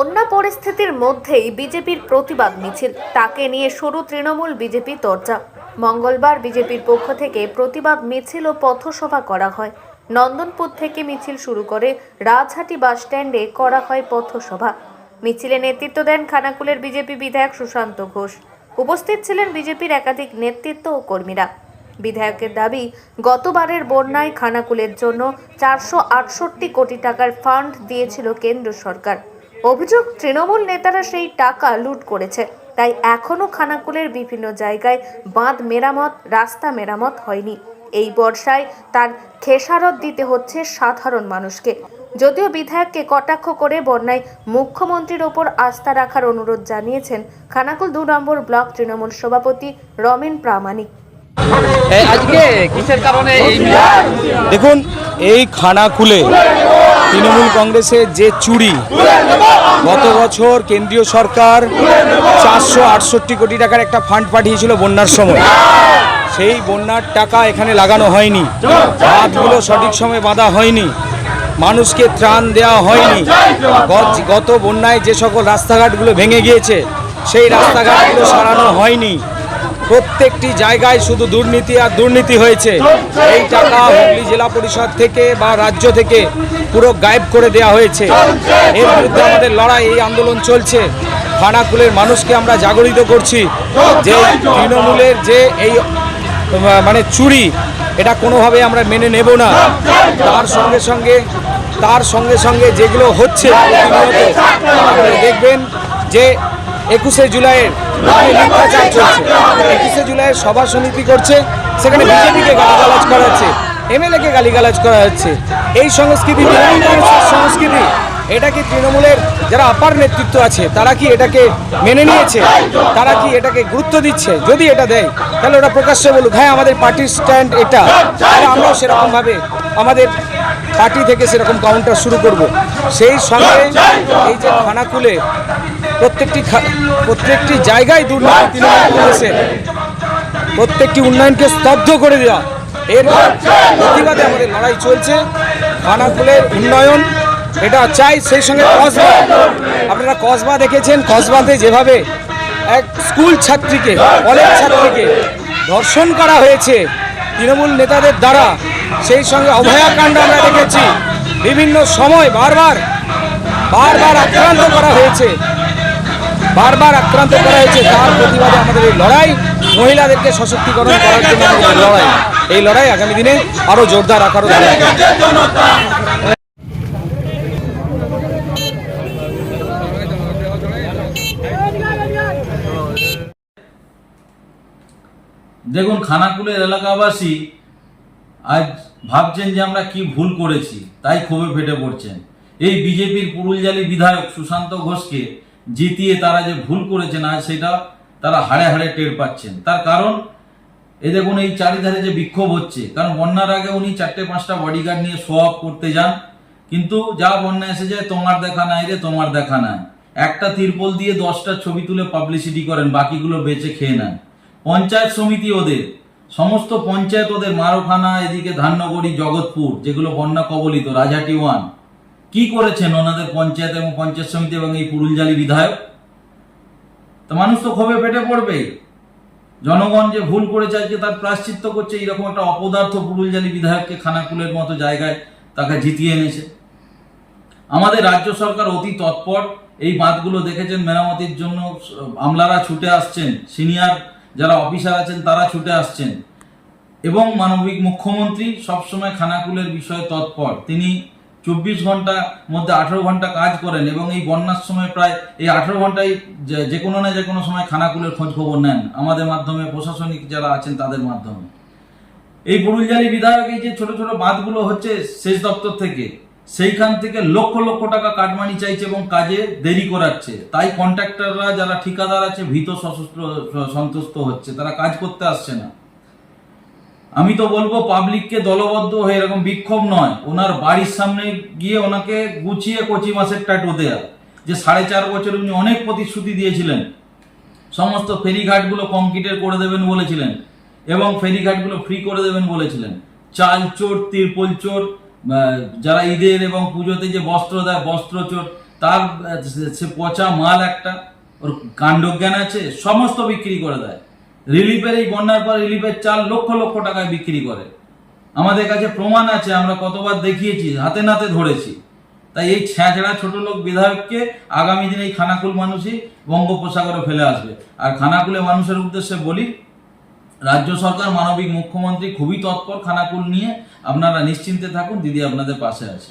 বন্যা পরিস্থিতির মধ্যেই বিজেপির প্রতিবাদ মিছিল। তাকে নিয়ে শুরু তৃণমূল বিজেপি চর্চা মঙ্গলবার বিজেপির পক্ষ থেকে প্রতিবাদ মিছিল ও পথসভা করা হয়। নন্দনপুর থেকে মিছিল শুরু করে রাজহাটি বাস স্ট্যান্ডে করা হয় পথসভা। মিছিলে নেতৃত্ব দেন খানাকুলের বিজেপি বিধায়ক সুশান্ত ঘোষ। উপস্থিত ছিলেন বিজেপির একাধিক নেতৃত্ব ও কর্মীরা। বিধায়কের দাবি, গতবারের বন্যায় খানাকুলের জন্য চারশো আটষট্টি কোটি টাকার ফান্ড দিয়েছিল কেন্দ্র সরকার। অভিযোগ তৃণমূল নেতারা সেই টাকা লুট করেছে। তাই এখনও খানাকুলের বিভিন্ন জায়গায় বাঁধ মেরামত রাস্তা মেরামত হয়নি। এই বর্ষায় তার খেসারত দিতে হচ্ছে সাধারণ মানুষকে। যদিও বিধায়ককে কটাক্ষ করে বন্যায় মুখ্যমন্ত্রীর ওপর আস্থা রাখার অনুরোধ জানিয়েছেন খানাকুল দু নম্বর ব্লক তৃণমূল সভাপতি রমেন প্রামাণিক। আজকে কিসের কারণে দেখুন এই খানাকুলে তৃণমূল কংগ্রেসের যে চুরি, গত বছর কেন্দ্রীয় সরকার চারশো আটষট্টি কোটি টাকার একটা ফান্ড পাঠিয়েছিল বন্যার সময়। সেই বন্যার টাকা এখানে লাগানো হয়নি। বাঁধগুলো সঠিক সময়ে বাঁধা হয়নি। মানুষকে ত্রাণ দেওয়া হয়নি। গত বন্যায় যে সকল রাস্তাঘাটগুলো ভেঙে গিয়েছে, সেই রাস্তাঘাটগুলো সারানো হয়নি। প্রত্যেকটি জায়গায় শুধু দুর্নীতি আর দুর্নীতি হয়েছে। এই টাকা হুগলি জেলা পরিষদ থেকে বা রাজ্য থেকে পুরো গায়েব করে দেওয়া হয়েছে। এর বিরুদ্ধে আমাদের লড়াই, এই আন্দোলন চলছে। খানাকুলের মানুষকে আমরা জাগরিত করছি যে তৃণমূলের যে এই মানে চুরি, এটা কোনোভাবে আমরা মেনে নেব না। তার সঙ্গে সঙ্গে, তার সঙ্গে সঙ্গে যেগুলো হচ্ছে দেখবেন যে একুশে জুলাইয়ের মিথ্যাচার চলছে। একুশে জুলাইয়ের সভা সমিতি করছে, সেখানে বিজেপিকে গালিগালাজ করা হচ্ছে, এমএলএকে গালিগালাজ করা হচ্ছে। এই সংস্কৃতি সংস্কৃতি। এটা কি তৃণমূলের যারা আপার নেতৃত্ব আছে, তারা কি এটাকে মেনে নিয়েছে? তারা কি এটাকে গুরুত্ব দিচ্ছে? যদি এটা দেয়, তাহলে ওটা প্রকাশ্যে বলুক হ্যাঁ আমাদের পার্টির স্ট্যান্ড এটা। আমরাও সেরকমভাবে আমাদের পার্টি থেকে সেরকম কাউন্টার শুরু করব। সেই সঙ্গে এই যে খানাকুলে প্রত্যেকটি প্রত্যেকটি জায়গায় দুর্নীতি তৃণমূল কংগ্রেসের প্রত্যেকটি উন্নয়নকে স্তব্ধ করে দেওয়া। এর প্রতিবাদে আমাদের লড়াই চলছে। খানাকুলের উন্নয়ন, এটা চাই, সেই সঙ্গে কসবা। আপনারা কসবা দেখেছেন? কসবাতে যেভাবে এক স্কুল ছাত্রীকে, কলেজ ছাত্রীকে ধর্ষণ করা হয়েছে তৃণমূল নেতাদের দ্বারা, সেই সঙ্গে অভয়াকাণ্ড আমরা দেখেছি। বিভিন্ন সময় বারবার বারবার আক্রান্ত করা হয়েছে। বারবার আক্রান্ত করা হয়েছে। তার প্রতিবাদে আমাদের এই লড়াই, মহিলাদেরকে সশক্তিকরণ করার জন্য আমাদের লড়াই। এই লড়াই আগামী দিনে আরও জোরদার আকারও দেখুন, খানাকুলের এলাকাবাসী আজ ভাবছেন যে আমরা কি ভুল করেছি, তাই ক্ষোভে ফেটে পড়ছেন। এই বিজেপির পুরুলজালি বিধায়ক সুশান্ত ঘোষকে জিতিয়ে তারা যে ভুল করেছেন আজ সেটা তারা হাড়ে হাড়ে টের পাচ্ছেন। তার কারণ এই দেখুন এই চারিধারে যে বিক্ষোভ হচ্ছে, কারণ বন্যার আগে উনি চারটে পাঁচটা বডিগার্ড নিয়ে শো অফ করতে যান, কিন্তু যা বন্যা এসে যায় তোমার দেখা নাই রে, তোমার দেখা নাই। একটা তিরপল দিয়ে দশটা ছবি তুলে পাবলিসিটি করেন, বাকিগুলো বেঁচে খেয়ে নেন। পঞ্চায়েত সমিতি ওদের, সমস্ত পঞ্চায়েত ওদের, মারোখানা, এদিকে ধান্যগড়ি জগৎপুর, যেগুলো বন্যা কবলিত রাজাটি ওয়ান কি করেছেন ওনাদের পঞ্চায়েত এবং পঞ্চায়েত সমিতি এবং এই পুরুলজালি বিধায়ক? তো মানুষ তো ক্ষোভে পেটে পড়বে। জনগণ যে ভুল করেছে, আজকে তার প্রাশ্চিত্য করছে এরকম একটা অপদার্থ পুরুলজালি বিধায়ককে খানাকুলের মতো জায়গায় তাকে জিতিয়ে এনেছে। আমাদের রাজ্য সরকার অতি তৎপর। এই বাঁধগুলো দেখেছেন মেরামতির জন্য আমলারা ছুটে আসছেন। সিনিয়র যারা অফিসার আছেন, তারা ছুটে আসছেন। এবং মানবিক মুখ্যমন্ত্রী সবসময় খানাকুলের বিষয়ে তৎপর। তিনি চব্বিশ ঘণ্টা মধ্যে আঠেরো ঘণ্টা কাজ করেন এবং এই বন্যার সময় প্রায় এই আঠেরো ঘন্টায় যে- কোনো না যে কোনো সময় খানাকুলের খোঁজ খবর নেন। আমাদের মাধ্যমে প্রশাসনিক যারা আছেন তাদের মাধ্যমে। এই পুরুলজালি বিধায়ক এই যে ছোট ছোট বাঁধগুলো হচ্ছে সেচ দপ্তর থেকে, সেইখান থেকে লক্ষ লক্ষ টাকা কাটমানি চাইছে এবং কাজে দেরি করাচ্ছে। তাই কন্ট্রাক্টররা যারা ঠিকাদার আছে ভীত, সশস্ত্র, সন্তুষ্ট হচ্ছে। তারা কাজ করতে আসছে না। আমি তো বলব পাবলিককে দলবদ্ধ হয়ে এরকম বিক্ষোভ নয়। ওনার বাড়ির সামনে গিয়ে ওনাকে গুছিয়ে কচি মাসের টাটু দেয়া। যে সাড়ে চার বছর উনি অনেক প্রতিশ্রুতি দিয়েছিলেন। সমস্ত ফেরিঘাটগুলো কংক্রিটের করে দেবেন বলেছিলেন এবং ফেরিঘাটগুলো ফ্রি করে দেবেন বলেছিলেন। চাল চোর, তিরপল চোর যারা ঈদের এবং পুজোতে যে বস্ত্র দেয়, বস্ত্র চোর, তার সে- পচা মাল একটা, ওর কাণ্ডজ্ঞান আছে, সমস্ত বিক্রি করে দেয়। রিলিফের এই বন্যার পর রিলিফের চাল লক্ষ লক্ষ টাকায় বিক্রি করে। আমাদের কাছে প্রমাণ আছে, আমরা কতবার দেখিয়েছি, হাতে নাতে ধরেছি। তাই এই ছ্যাঁচড়া ছোট লোক বিধায়ককে আগামী দিনে এই খানাকুল মানুষই বঙ্গোপসাগরে ফেলে আসবে। আর খানাকুলে মানুষের উদ্দেশ্যে বলি, রাজ্য সরকার, মানবিক মুখ্যমন্ত্রী খুবই তৎপর খানাকুল নিয়ে আপনারা নিশ্চিন্তে থাকুন, দিদি আপনাদের পাশে আছে।